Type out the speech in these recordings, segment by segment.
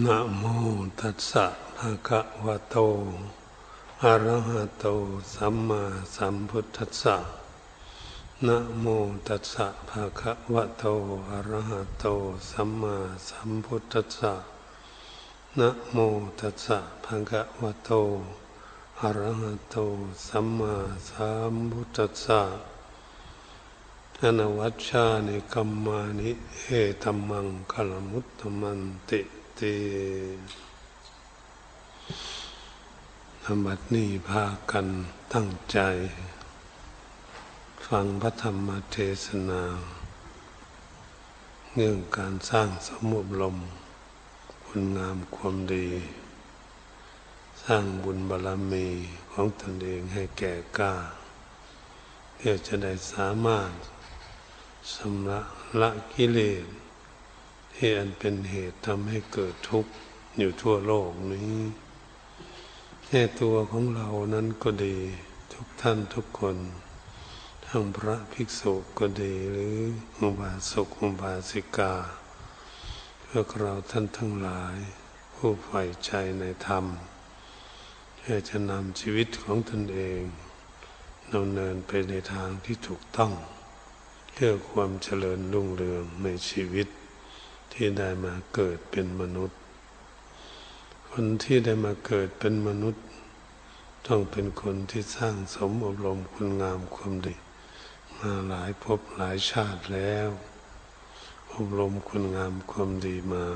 นะโมตัสสะภะคะวะโต อะระหะโต สัมมาสัมพุทธัสสะนะโมตัสสะภะคะวะโต อะระหะโต สัมมาสัมพุทธัสสะนะโมตัสสะภะคะวะโต อะระหะโต สัมมาสัมพุทธัสสะอนวัชชานิกัมมานิเอตัมมังคลมุตตมันติ ติธรรมัดนี้พากันตั้งใจ ฟังพระธรรมเทศนา เรื่องการสร้างสมุบลม คุณงามความดี สร้างบุญบารมีของตนเองให้แก่กล้าเพื่อจะได้สามารถสำระละกิเลส ที่อันเป็นเหตุทำให้เกิดทุกข์อยู่ทั่วโลกนี้แค่ตัวของเรานั้นก็ดี ทุกท่านทุกคน ทั้งพระภิกษุก็ดีหรืออุบาสกอุบาสิกาพวกเราท่านทั้งหลาย ผู้ใฝ่ใจในธรรมเพื่อจะนำชีวิตของตนเองดำเนินไปในทางที่ถูกต้อง เพื่อความเจริญรุ่งเรืองในชีวิต ที่ได้มาเกิดเป็นมนุษย์ คนที่ได้มาเกิดเป็นมนุษย์ ต้องเป็นคนที่สร้างสมอบรมคุณงามความดี มาหลายภพหลายชาติแล้ว อบรมคุณงามความดีมา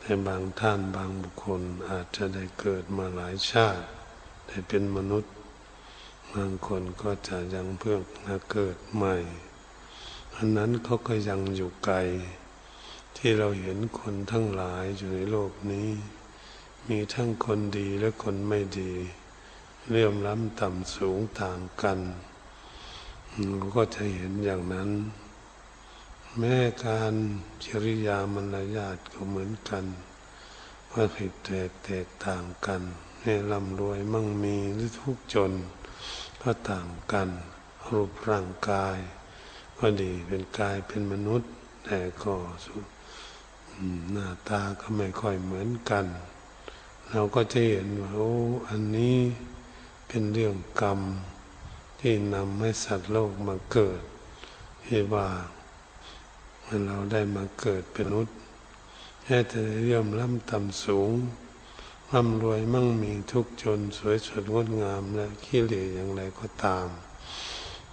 แต่บางท่านบางบุคคลอาจจะได้เกิดมาหลายชาติ ได้เป็นมนุษย์ บางคนก็จะยังเพิ่งมาเกิดใหม่อันนั้นเขาก็ยังอยู่ไกล ที่เราเห็นคนทั้งหลายอยู่ในโลกนี้ มีทั้งคนดีและคนไม่ดี เรื่อมล้ำต่ำสูงต่างกันเราก็จะเห็นอย่างนั้น แม้การจริยามารยาทก็เหมือนกันว่าผิดแตกแตกต่างกันให้ร่ำรวยมั่งมีหรือทุกจนก็ต่างกัน รูปร่างกาย ก็ดีเป็นกายเป็นมนุษย์ แต่ก็ หน้าตาก็ไม่ค่อยเหมือนกัน เราก็จะเห็นว่าโอ้อันนี้เป็นเรื่องกรรม ที่นำให้สัตว์โลกมาเกิดที่ว่าเมื่อเราได้มาเกิดเป็นมนุษย์แค่จะเรื่อมล้ำต่ำสูงร่ำรวยมั่งมีทุกจนสวยสดงดงามและขี้เหร่อย่างไรก็ตาม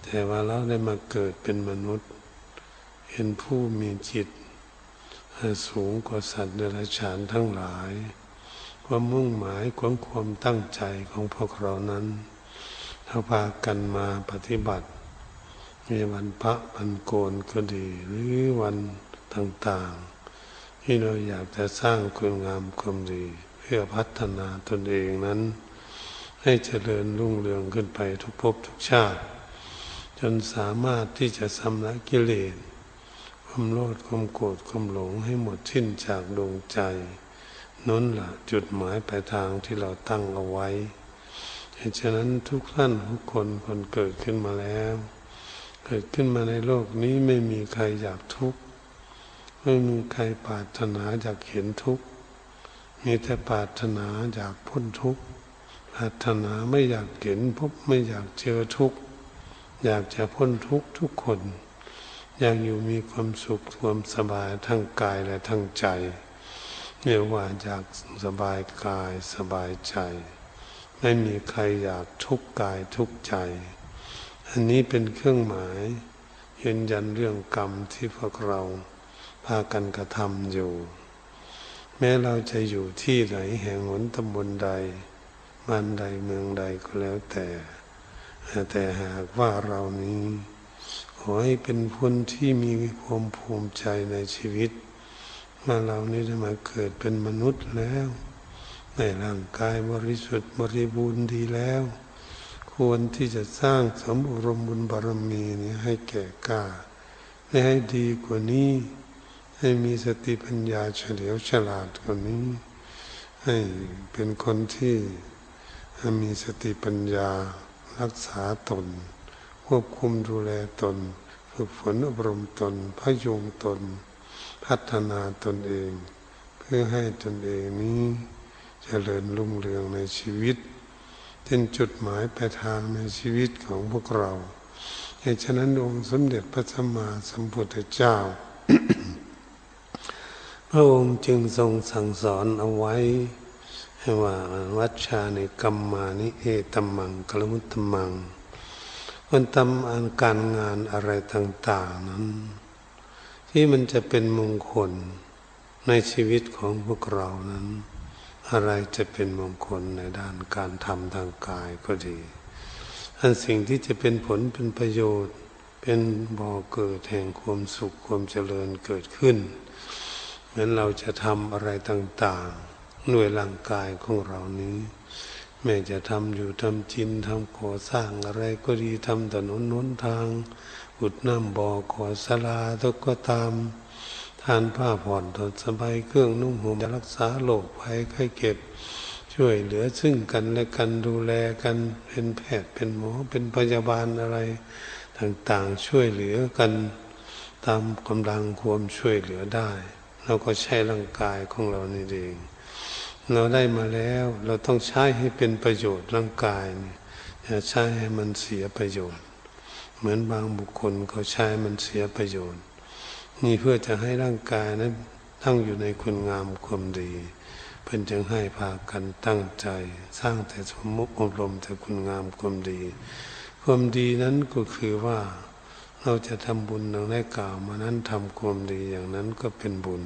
แต่ว่าเราได้มาเกิดเป็นมนุษย์เห็นผู้มีจิต สูงกว่าสัตว์เดรัจฉานทั้งหลาย ความมุ่งหมายของความตั้งใจของพวกเรานั้นเราพากันมาปฏิบัติมีวันพระวันโกนก็ดี หรือวันต่างๆ ที่เราอยากจะสร้างคุณงามความดี เพื่อพัฒนาตนเองนั้น ให้เจริญรุ่งเรืองขึ้นไปทุกภพทุกชาติ จนสามารถที่จะสำลักกิเลส ความโลภความโกรธความหลงให้หมดสิ้นจากดวงใจนั่นละจุดหมายปลายทางที่เราตั้งเอาไว้เหตุฉะนั้นทุกท่านทุกคนคนเกิดขึ้นมาแล้ว เกิดขึ้นมาในโลกนี้ไม่มีใครอยากทุกข์ไม่มีใครปรารถนาอยากเห็นทุกข์มีแต่ปรารถนาอยากพ้นทุกข์ปรารถนาไม่อยากเห็นพบไม่อยากเจอทุกข์อยากจะพ้นทุกข์ทุกคน ยากอยู่มีความสุขความสบายทั้งกายและทั้งใจเรียกว่าอยากสบายกายสบายใจ ไม่มีใครอยากทุกข์กายทุกข์ใจ อันนี้เป็นเครื่องหมายยืนยันเรื่องกรรมที่พวกเราพากันกระทำอยู่ แม้เราจะอยู่ที่ไหนแห่งหนตำบลใดบ้านใดเมืองใดก็แล้วแต่ แต่หากว่าเรานี้ อให้เป็นคนที่มีความภูมิใจในชีวิตมาเรานี้ได้มาเกิดเป็นมนุษย์แล้ว ในร่างกายบริสุทธิ์บริบูรณ์ดีแล้ว ควรที่จะสร้างสมบรมบุญบารมีนี้ให้แก่กล้าและให้ดีกว่านี้ ให้มีสติปัญญาเฉลียวฉลาดกว่านี้ ให้เป็นคนที่มีสติปัญญารักษาตน ควบคุมดูแลตน ฝึกฝนอบรมตน พยุงตน พัฒนาตนเอง เพื่อให้ตนเองนี้เจริญรุ่งเรืองในชีวิตเป็นจุดหมายปลายทางในชีวิตของพวกเราเหตุฉะนั้นองค์สมเด็จพระสัมมาสัมพุทธเจ้า พระองค์จึงทรงสั่งสอนเอาไว้ให้ว่าวัชชาในกรรมมานิเอตมังกลมุตตมัง มันทำอันการงานอะไรต่าง ๆนั้น ที่มันจะเป็นมงคลในชีวิตของพวกเรานั้น อะไรจะเป็นมงคลในด้านการทำทางกายก็ดีอันสิ่งที่จะเป็นผลเป็นประโยชน์ เป็นบ่อเกิดแห่งความสุขความเจริญเกิดขึ้นเหมือนเราจะทำอะไรต่าง ๆ หน่วยร่างกายของเรานี้ แม้จะทำอยู่ทำจินทำก่อสร้างอะไรก็ดีทำถนนน้นทางอุดน้ำบ่อก่อสลาทุกก็ตาม ทานผ้าผ่อนถอดสบายเครื่องนุ่งห่มรักษาโรคภัยไข้เก็บ ช่วยเหลือซึ่งกันและกันดูแลกันเป็นแพทย์เป็นหมอเป็นพยาบาลอะไร ต่างๆช่วยเหลือกัน ตามกำลังความช่วยเหลือได้ เราก็ใช้ร่างกายของเรานี่เอง เราได้มาแล้ว เราต้องใช้ให้เป็นประโยชน์ร่างกายเนี่ยอย่าใช้ให้มันเสียประโยชน์ เหมือนบางบุคคลเขาใช้มันเสียประโยชน์ นี่เพื่อจะให้ร่างกายนั้นตั้งอยู่ในคุณงามความดี เพิ่นจึงให้พากันตั้งใจ สร้างแต่สมมุติอบรมแต่คุณงามความดี ความดีนั้นก็คือว่าเราจะทำบุญดังได้กล่าวมานั้นทำความดีอย่างนั้นก็เป็นบุญ